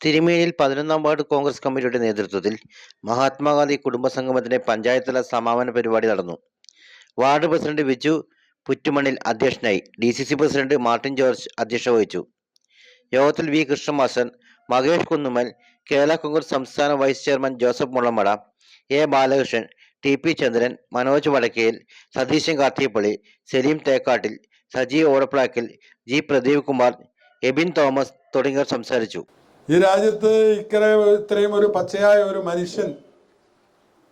തിരുമേനിയിൽ പതിനൊന്നാം വാർഡ് കോൺഗ്രസ് കമ്മിറ്റിയുടെ നേതൃത്വത്തിൽ മഹാത്മാഗാന്ധി കുടുംബസംഗമത്തിന്റെ പഞ്ചായത്തല സമാപന പരിപാടി നടന്നു. വാർഡ് പ്രസിഡന്റ് വിജു പുറ്റുമണിൽ അധ്യക്ഷനായി D C C president Martin George അധ്യക്ഷത വഹിച്ചു. യോഗത്തിൽ വി കൃഷ്ണമാസൻ മഹേഷ് കുന്നുമൽ കേരള കോൺഗ്രസ് സംസ്ഥാന vice chairman Joseph Mulamada A. Balakrishnan T. P. Chandran Manoj Vadakkel Satheesan Karthiyappally Saleem Thekkattil Saji Odaplakkil G. Pradeep Kumar Ebin Thomas തുടങ്ങിയവർ സംസാരിച്ചു. ഈ രാജ്യത്ത് ഇക്കര ഇത്രയും ഒരു പച്ചയായ ഒരു മനുഷ്യൻ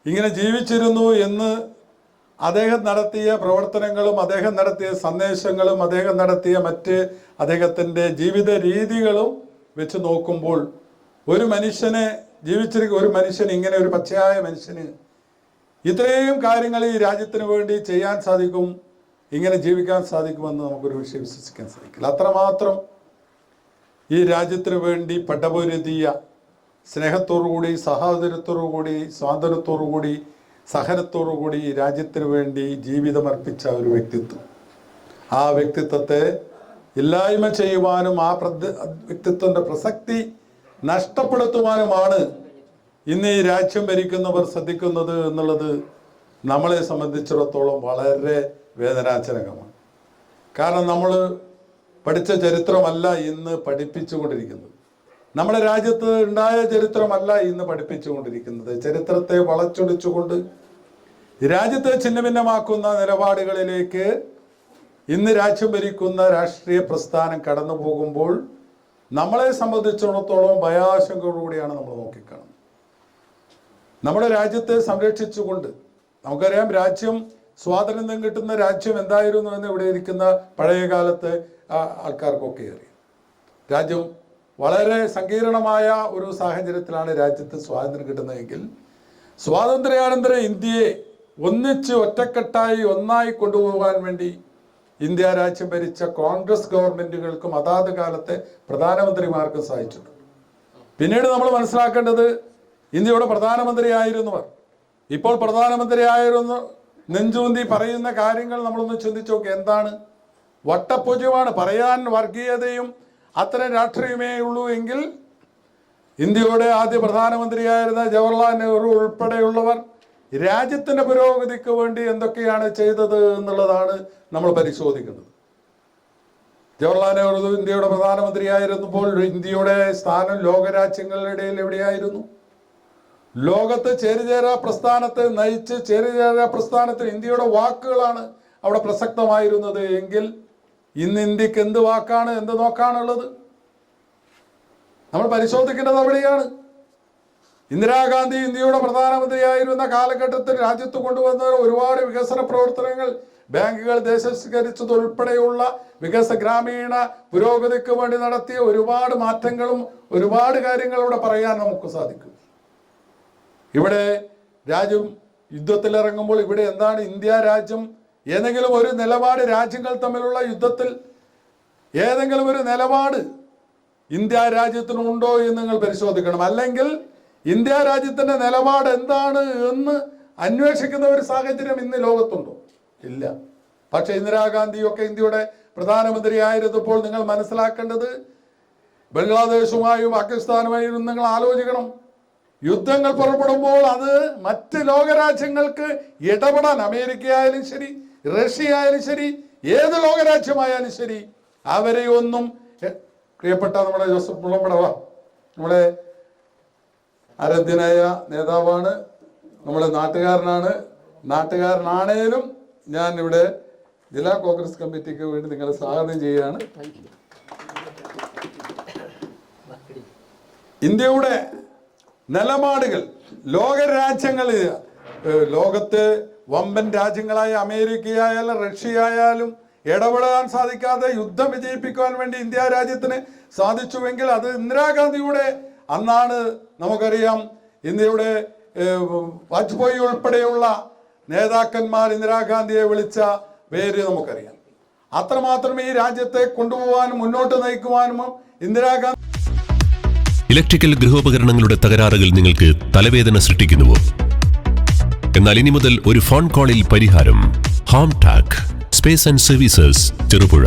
ഇങ്ങനെ ജീവിച്ചിരുന്നു എന്ന് അദ്ദേഹം നടത്തിയ പ്രവർത്തനങ്ങളും അദ്ദേഹം നടത്തിയ സന്ദേശങ്ങളും അദ്ദേഹം നടത്തിയ മറ്റ് അദ്ദേഹത്തിന്റെ ജീവിത രീതികളും വെച്ച് നോക്കുമ്പോൾ ഒരു മനുഷ്യനെ ജീവിച്ചിരിക്കുന്ന ഒരു മനുഷ്യൻ ഇങ്ങനെ ഒരു പച്ചയായ മനുഷ്യന് ഇത്രയും കാര്യങ്ങൾ ഈ രാജ്യത്തിന് വേണ്ടി ചെയ്യാൻ സാധിക്കും ഇങ്ങനെ ജീവിക്കാൻ സാധിക്കുമെന്ന് നമുക്കൊരു വിഷയം വിശ്വസിക്കാൻ സാധിക്കില്ല. അത്രമാത്രം ഈ രാജ്യത്തിന് വേണ്ടി പടപൊരുതിയ സ്നേഹത്തോടുകൂടി സഹോദരത്തോടുകൂടി സ്വാതന്ത്ര്യത്തോടുകൂടി സഹനത്തോടുകൂടി ഈ രാജ്യത്തിന് വേണ്ടി ജീവിതമർപ്പിച്ച ഒരു വ്യക്തിത്വം. ആ വ്യക്തിത്വത്തെ ഇല്ലായ്മ ചെയ്യുവാനും ആ പ്രദ വ്യക്തിത്വന്റെ പ്രസക്തി നഷ്ടപ്പെടുത്തുവാനുമാണ് ഇന്ന് ഈ രാജ്യം ഭരിക്കുന്നവർ ശ്രദ്ധിക്കുന്നത് എന്നുള്ളത് നമ്മളെ സംബന്ധിച്ചിടത്തോളം വളരെ വേദനാജനകമാണ്. കാരണം നമ്മൾ പഠിച്ച ചരിത്രമല്ല ഇന്ന് പഠിപ്പിച്ചുകൊണ്ടിരിക്കുന്നത്. നമ്മുടെ രാജ്യത്ത് ഉണ്ടായ ചരിത്രമല്ല ഇന്ന് പഠിപ്പിച്ചുകൊണ്ടിരിക്കുന്നത്. ചരിത്രത്തെ വളച്ചൊടിച്ചുകൊണ്ട് രാജ്യത്തെ ഛിന്നഭിന്നമാക്കുന്ന നിലപാടുകളിലേക്ക് ഇന്ന് രാജ്യം ഭരിക്കുന്ന രാഷ്ട്രീയ പ്രസ്ഥാനം കടന്നു പോകുമ്പോൾ നമ്മളെ സംബന്ധിച്ചിടത്തോളം ഭയാശങ്കയോടുകൂടിയാണ് നമ്മൾ നോക്കിക്കാണുന്നത്. നമ്മുടെ രാജ്യത്തെ സംരക്ഷിച്ചുകൊണ്ട് നമുക്കറിയാം രാജ്യം സ്വാതന്ത്ര്യം കിട്ടുന്ന രാജ്യം എന്തായിരുന്നു എന്ന് ഇവിടെ ഇരിക്കുന്ന പഴയ കാലത്തെ ആൾക്കാർക്കൊക്കെ അറിയാം. രാജ്യം വളരെ സങ്കീർണമായ ഒരു സാഹചര്യത്തിലാണ് രാജ്യത്ത് സ്വാതന്ത്ര്യം കിട്ടുന്നതെങ്കിൽ സ്വാതന്ത്ര്യാനന്തര ഇന്ത്യയെ ഒന്നിച്ച് ഒറ്റക്കെട്ടായി ഒന്നായി കൊണ്ടുപോകാൻ വേണ്ടി ഇന്ത്യ രാജ്യം ഭരിച്ച കോൺഗ്രസ് ഗവൺമെന്റുകൾക്കും അതാത് കാലത്തെ പ്രധാനമന്ത്രിമാർക്കും സാധിച്ചിട്ടുണ്ട്. പിന്നീട് നമ്മൾ മനസ്സിലാക്കേണ്ടത് ഇന്ത്യയുടെ പ്രധാനമന്ത്രിയായിരുന്നവർ. ഇപ്പോൾ പ്രധാനമന്ത്രിയായിരുന്നു നെഞ്ചൂന്തി പറയുന്ന കാര്യങ്ങൾ നമ്മളൊന്ന് ചിന്തിച്ചു നോക്കി. എന്താണ്? വട്ടപ്പൂജ്യമാണ് പറയാൻ വർഗീയതയും അത്തരം രാഷ്ട്രീയമേ ഉള്ളൂ എങ്കിൽ ഇന്ത്യയുടെ ആദ്യ പ്രധാനമന്ത്രിയായിരുന്ന ജവഹർലാൽ നെഹ്റു ഉൾപ്പെടെയുള്ളവർ രാജ്യത്തിന്റെ പുരോഗതിക്ക് വേണ്ടി എന്തൊക്കെയാണ് ചെയ്തത് എന്നുള്ളതാണ് നമ്മൾ പരിശോധിക്കുന്നത്. ജവഹർലാൽ നെഹ്റു ഇന്ത്യയുടെ പ്രധാനമന്ത്രിയായിരുന്നപ്പോൾ ഇന്ത്യയുടെ സ്ഥാനം ലോകരാജ്യങ്ങളുടെ ഇടയിൽ എവിടെയായിരുന്നു? ലോകത്ത് ചേരിചേരാ പ്രസ്ഥാനത്തെ നയിച്ച് ചേരിചേരാ പ്രസ്ഥാനത്തിൽ ഇന്ത്യയുടെ വാക്കുകളാണ് അവിടെ പ്രസക്തമായിരുന്നത് എങ്കിൽ ഇന്ന് ഇന്ത്യയ്ക്ക് എന്ത് വാക്കാണ് എന്ത് നോക്കാണുള്ളത്? നമ്മൾ പരിശോധിക്കേണ്ടത് അവിടെയാണ്. ഇന്ദിരാഗാന്ധി ഇന്ത്യയുടെ പ്രധാനമന്ത്രിയായിരുന്ന കാലഘട്ടത്തിൽ രാജ്യത്ത് കൊണ്ടുവന്ന ഒരുപാട് വികസന പ്രവർത്തനങ്ങൾ ബാങ്കുകൾ ദേശസ്കരിച്ചതുൾപ്പെടെയുള്ള വികസ ഗ്രാമീണ പുരോഗതിക്ക് വേണ്ടി നടത്തിയ ഒരുപാട് മാറ്റങ്ങളും ഒരുപാട് കാര്യങ്ങൾ ഇവിടെ പറയാൻ നമുക്ക് സാധിക്കും. ഇവിടെ രാജ്യം യുദ്ധത്തിലിറങ്ങുമ്പോൾ ഇവിടെ എന്താണ് ഇന്ത്യ രാജ്യം? ഏതെങ്കിലും ഒരു നിലപാട് രാജ്യങ്ങൾ തമ്മിലുള്ള യുദ്ധത്തിൽ ഏതെങ്കിലും ഒരു നിലപാട് ഇന്ത്യ രാജ്യത്തിനുണ്ടോ എന്ന് നിങ്ങൾ പരിശോധിക്കണം. അല്ലെങ്കിൽ ഇന്ത്യ രാജ്യത്തിന്റെ നിലപാട് എന്താണ് എന്ന് അന്വേഷിക്കുന്ന ഒരു സാഹചര്യം ഇന്ന് ലോകത്തുണ്ടോ? ഇല്ല. പക്ഷെ ഇന്ദിരാഗാന്ധിയൊക്കെ ഇന്ത്യയുടെ പ്രധാനമന്ത്രി ആയിരുന്നപ്പോൾ നിങ്ങൾ മനസ്സിലാക്കേണ്ടത് ബംഗ്ലാദേശുമായും പാകിസ്ഥാനുമായും നിങ്ങൾ ആലോചിക്കണം. യുദ്ധങ്ങൾ പുറപ്പെടുമ്പോൾ അത് മറ്റ് ലോകരാജ്യങ്ങൾക്ക് ഇടപെടാൻ അമേരിക്ക ആയാലും ശരി റഷ്യ ആയാലും ശരി ഏത് ലോകരാജ്യമായാലും ശരി അവരെയൊന്നും പ്രിയപ്പെട്ട നമ്മുടെ ജോസഫ് മുളമ്പടവ നമ്മുടെ ആരാധ്യനായ നേതാവാണ് നമ്മുടെ നാട്ടുകാരനാണ്. നാട്ടുകാരനാണേലും ഞാൻ ഇവിടെ ജില്ലാ കോൺഗ്രസ് കമ്മിറ്റിക്ക് വേണ്ടി നിങ്ങളെ സ്വാഗതം ചെയ്യുകയാണ്. ഇന്ത്യയുടെ നിലപാടുകൾ ലോക രാജ്യങ്ങൾ ലോകത്ത് വമ്പൻ രാജ്യങ്ങളായ അമേരിക്കയായാലും റഷ്യ ആയാലും ഇടപെടാൻ സാധിക്കാതെ യുദ്ധം വിജയിപ്പിക്കുവാൻ വേണ്ടി ഇന്ത്യ രാജ്യത്തിന് സാധിച്ചുവെങ്കിൽ അത് ഇന്ദിരാഗാന്ധിയുടെ അന്നാണ് നമുക്കറിയാം ഇന്ത്യയുടെ വാജ്പേയി ഉൾപ്പെടെയുള്ള നേതാക്കന്മാർ ഇന്ദിരാഗാന്ധിയെ വിളിച്ച പേര് നമുക്കറിയാം. അത്രമാത്രം ഈ രാജ്യത്തെ കൊണ്ടുപോകാനും മുന്നോട്ട് നയിക്കുവാനും ഇന്ദിരാഗാന്ധി ഇലക്ട്രിക്കൽ ഗൃഹോപകരണങ്ങളുടെ തകരാറുകൾ നിങ്ങൾക്ക് തലവേദന സൃഷ്ടിക്കുന്നുവോ? എന്നാൽ ഇനി മുതൽ ഒരു ഫോൺ കോളിൽ പരിഹാരം. Home tac space and services Cherupuzha.